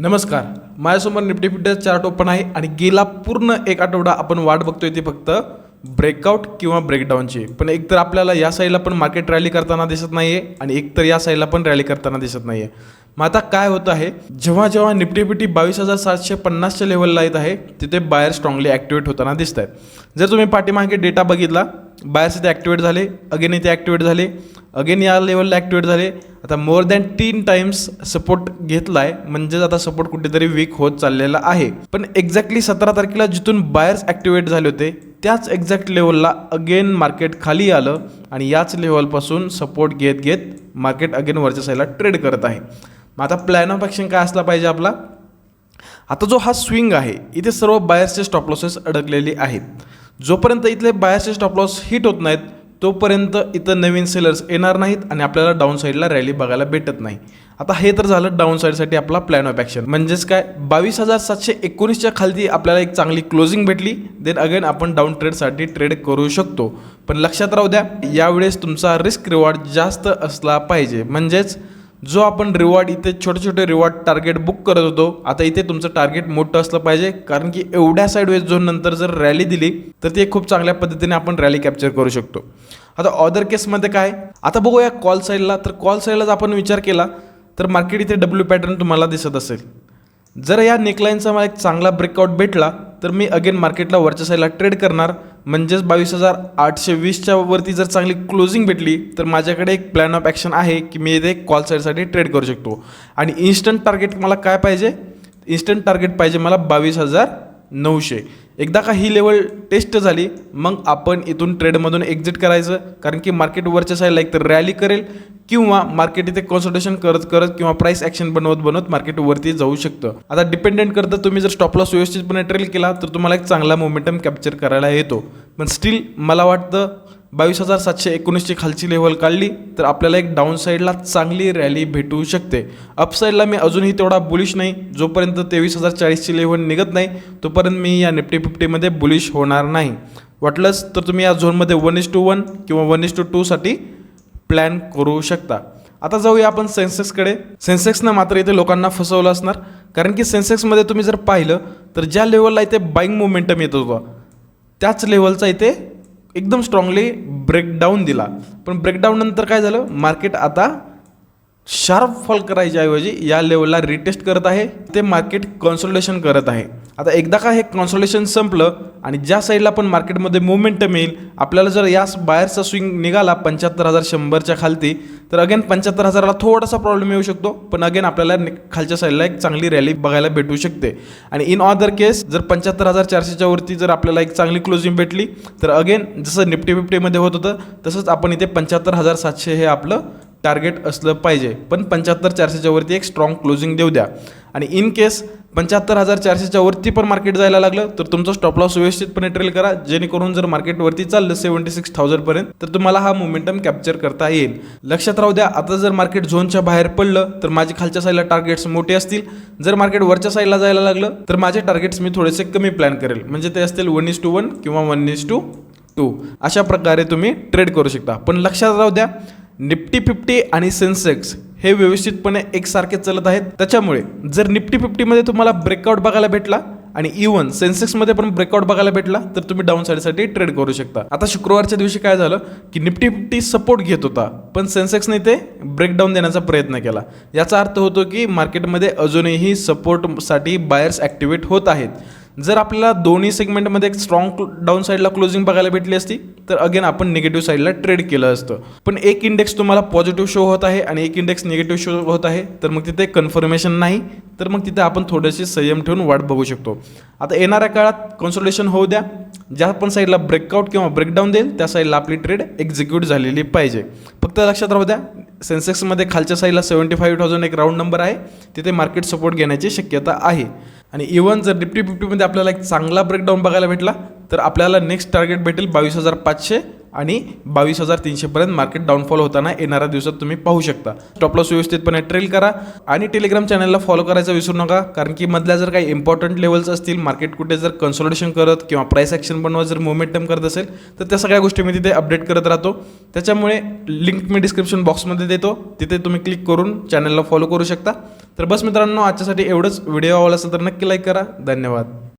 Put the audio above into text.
नमस्कार. माझ्यासमोर Nifty fifty chart open आहे आणि गेला पूर्ण एक आठवडा आपण वाट बघतोय ती फक्त ब्रेकआउट किंवा ब्रेकडाऊनची पण एकतर आपल्याला या साईडला पण मार्केट रॅली करताना दिसत नाही आहे आणि एकतर या साईडला पण रॅली करताना दिसत नाही आहे मग आता काय होतं आहे? जेव्हा जेव्हा निफ्टी फिफ्टी बावीस हजार सातशे पन्नासच्या लेवलला येत आहे तिथे बायर स्ट्रॉंगली ॲक्टिवेट होताना दिसत आहेत जर तुम्ही पाठीमागे डेटा बघितला बायर्स इथे ॲक्टिवेट झाले अगेन इथे ॲक्टिवेट झाले अगेन या लेवलला ॲक्टिवेट झाले. आता मोर दॅन तीन टाइम्स सपोर्ट घेतला आहे म्हणजेच आता सपोर्ट कुठेतरी वीक होत चाललेला आहे. पण एक्झॅक्टली सतरा तारखेला जिथून बायर्स ॲक्टिवेट झाले होते त्याच एक्झॅक्ट लेवलला अगेन मार्केट खाली आलं आणि याच लेवलपासून सपोर्ट घेत घेत मार्केट अगेन वरच्या साईडला ट्रेड करत आहे. मग आता प्लॅन ऑफ ॲक्शन काय असला पाहिजे आपला? आता जो हा स्विंग आहे इथे सर्व बायर्सचे स्टॉप लॉसेस अडकलेले आहेत. जोपर्यंत इथले बायर्सचे स्टॉप लॉस हिट होत नाहीत तोपर्यंत इथं नवीन सेलर्स येणार नाहीत आणि आपल्याला डाऊन साईडला रॅली बघायला भेटत नाही. आता हे तर झालं डाऊन साईडसाठी आपला प्लॅन ऑफ ॲक्शन म्हणजेच काय? बावीस हजार सातशे एकोणीसच्या खालती आपल्याला एक चांगली क्लोजिंग भेटली. देन अगेन आपण डाऊन ट्रेडसाठी ट्रेड करू शकतो. पण लक्षात राहू द्या यावेळेस तुमचा रिस्क रिवॉर्ड जास्त असला पाहिजे. म्हणजेच जो आपण रिवॉर्ड इथे छोटे छोटे रिवॉर्ड टार्गेट बुक करत होतो आता इथे तुमचं टार्गेट मोठं असलं पाहिजे कारण की एवढ्या साईडवेज झोन नंतर जर रॅली दिली तर ते खूप चांगल्या पद्धतीने आपण रॅली कॅप्चर करू शकतो. आता ऑदर केसमध्ये काय? आता बघूया कॉल साईडला तर कॉल साईडला आपण विचार केला तर मार्केट इथे डब्ल्यू पॅटर्न तुम्हाला दिसत असेल. जर या नेकलाईनचा मला एक चांगला ब्रेकआउट भेटला तर मी अगेन मार्केटला वरच्या साईडला ट्रेड करणार. म्हणजेच बावीस हजार आठशे वीसच्या वरती जर चांगली क्लोजिंग भेटली तर माझ्याकडे एक प्लॅन ऑफ ॲक्शन आहे की मी इथे कॉल साईडसाठी ट्रेड करू शकतो. आणि इन्स्टंट टार्गेट मला काय पाहिजे? इन्स्टंट टार्गेट पाहिजे मला बावीस हजार नऊशे. एकदा का ही लेवल टेस्ट झाली मग आपण इथून ट्रेडमधून एक्झिट करायचं. कारण की मार्केट वरच्या साईडला एक तर रॅली करेल किंवा मार्केट इथे कॉन्सन्ट्रेशन करत करत किंवा प्राईस ॲक्शन बनवत बनवत मार्केट वरती जाऊ शकतं. आता डिपेंडेंट करतं तुम्ही जर स्टॉप लॉस व्यवस्थितपणे ट्रेल केला तर तुम्हाला एक चांगला मोमेंटम कॅप्चर करायला येतो. पण स्टील मला वाटतं बावीस हजार सातशे एकोणीसची खालची लेवल काढली तर आपल्याला एक डाऊन साईडला चांगली रॅली भेटू शकते. अपसाईडला मी अजूनही तेवढा बुलिश नाही जोपर्यंत तेवीस हजार चाळीसची लेवल निघत नाही तोपर्यंत मी या निफ्टी फिफ्टीमध्ये बुलिश होणार नाही. वाटलंच तर तुम्ही या झोनमध्ये वन इज टू वन किंवा वन इज टू टूसाठी प्लॅन करू शकता. आता जाऊया आपण सेन्सेक्सकडे सेन्सेक्सनं मात्र इथे लोकांना फसवलं असणार. कारण की सेन्सेक्समध्ये तुम्ही जर पाहिलं तर ज्या लेवलला इथे बाईंग मोमेंटम येत होता त्याच लेवलचा इथे एकदम स्ट्रॉंगली ब्रेकडाऊन दिला. पण ब्रेकडाऊन नंतर काय झालं? मार्केट आता शार्प फॉल करायच्या ऐवजी या लेवलला रिटेस्ट करत आहे ते मार्केट कॉन्सोलेशन करत आहे. आता एकदा का हे कॉन्सोलेशन संपलं आणि ज्या साईडला पण मार्केटमध्ये मुवमेंटम येईल आपल्याला जर यास बाहेरचा स्विंग निघाला पंच्याहत्तर हजार शंभरच्या खालती तर अगेन पंच्याहत्तर हजाराला थोडासा प्रॉब्लेम येऊ शकतो. पण अगेन आपल्याला खालच्या साईडला एक चांगली रॅली बघायला भेटू शकते. आणि इन अदर केस जर पंच्याहत्तर हजार चारशेच्या वरती जर आपल्याला एक चांगली क्लोजिंग भेटली तर अगेन जसं निफ्टी फिफ्टीमध्ये होत होतं तसंच आपण इथे पंच्याहत्तर हजार सातशे हे आपलं टार्गेट असलं पाहिजे. पण पंच्याहत्तर चारशेच्या वरती एक स्ट्रॉंग क्लोजिंग देऊ द्या. आणि इन केस पंच्याहत्तर हजार चारशेच्या वरती पण मार्केट जायला लागलं तर तुमचा स्टॉप लॉस व्यवस्थितपणे ट्रेल करा. जेणेकरून जर मार्केटवरती चाललं सेव्हन्टी सिक्स थाउजंडपर्यंत तर तुम्हाला हा मोमेंटम कॅप्चर करता येईल. लक्षात राहू द्या आता जर मार्केट झोनच्या बाहेर पडलं तर माझे खालच्या साईडला टार्गेट्स मोठे असतील. जर मार्केट वरच्या साईडला जायला लागलं तर माझे टार्गेट्स मी थोडेसे कमी प्लॅन करेल. म्हणजे ते असतील वन इज टू वन किंवा वन इज टू टू अशा प्रकारे तुम्ही ट्रेड करू शकता. पण लक्षात राहू द्या निफ्टी फिफ्टी आणि सेन्सेक्स हे व्यवस्थितपणे एकसारखे चालत आहेत. त्याच्यामुळे जर निफ्टी फिफ्टीमध्ये तुम्हाला ब्रेकआउट बघायला भेटला आणि इव्हन सेन्सेक्समध्ये पण ब्रेकआउट बघायला भेटला तर तुम्ही डाऊन साईडसाठी ट्रेड करू शकता. आता शुक्रवारच्या दिवशी काय झालं की निफ्टी फिफ्टी सपोर्ट घेत होता पण सेन्सेक्सने ते ब्रेकडाऊन देण्याचा प्रयत्न केला. याचा अर्थ होतो की मार्केटमध्ये अजूनही सपोर्टसाठी बायर्स ॲक्टिवेट होत आहेत. जर आपल्याला दोन्ही सेगमेंटमध्ये एक स्ट्रॉंग डाऊन साईडला क्लोजिंग बघायला भेटली असती तर अगेन आपण निगेटिव्ह साईडला ट्रेड केलं असतं. पण एक इंडेक्स तुम्हाला पॉझिटिव्ह शो होत आहे आणि एक इंडेक्स निगेटिव्ह शो होत आहे तर मग तिथे कन्फर्मेशन नाही तर मग तिथे आपण थोडेसे संयम ठेवून वाट बघू शकतो. आता येणाऱ्या काळात कन्सोलेशन होऊ द्या ज्या पण साईडला ब्रेकआउट किंवा ब्रेकडाऊन देईल त्या साईडला आपली ट्रेड एक्झिक्यूट झालेली पाहिजे. फक्त लक्षात राहू द्या सेन्सेक्समध्ये खालच्या साईडला सेवन्टी फाईव्ह थाउजंड एक राऊंड नंबर आहे. तिथे मार्केट सपोर्ट घेण्याची शक्यता आहे. आणि इवन जर निफ्टी फिफ्टीमध्ये आपल्याला एक चांगला ब्रेकडाऊन बघायला भेटला तर आपल्याला नेक्स्ट टार्गेट भेटेल बावीस हजार पाचशे. आणि बावीस हजार तीनशेपर्यंत मार्केट डाऊनफॉल होताना येणाऱ्या दिवसात तुम्ही पाहू शकता. स्टॉपलॉस व्यवस्थितपणे ट्रेल करा आणि टेलिग्राम चॅनलला फॉलो करायचं विसरू नका कारण की मधल्या जर काही इम्पॉर्टंट लेवल्स असतील मार्केट कुठे जर कन्सोलिडेशन करत किंवा प्राईस ॲक्शन बनवत जर मोमेंटम करत असेल तर त्या सगळ्या गोष्टी मी तिथे अपडेट करत राहतो. त्याच्यामुळे लिंक मी डिस्क्रिप्शन बॉक्समध्ये देतो. तिथे तुम्ही क्लिक करून चॅनलला फॉलो करू शकता. तर बस मित्रांनो आजच्यासाठी एवढंच. व्हिडिओ आवडला असेल तर नक्की लाईक करा. धन्यवाद.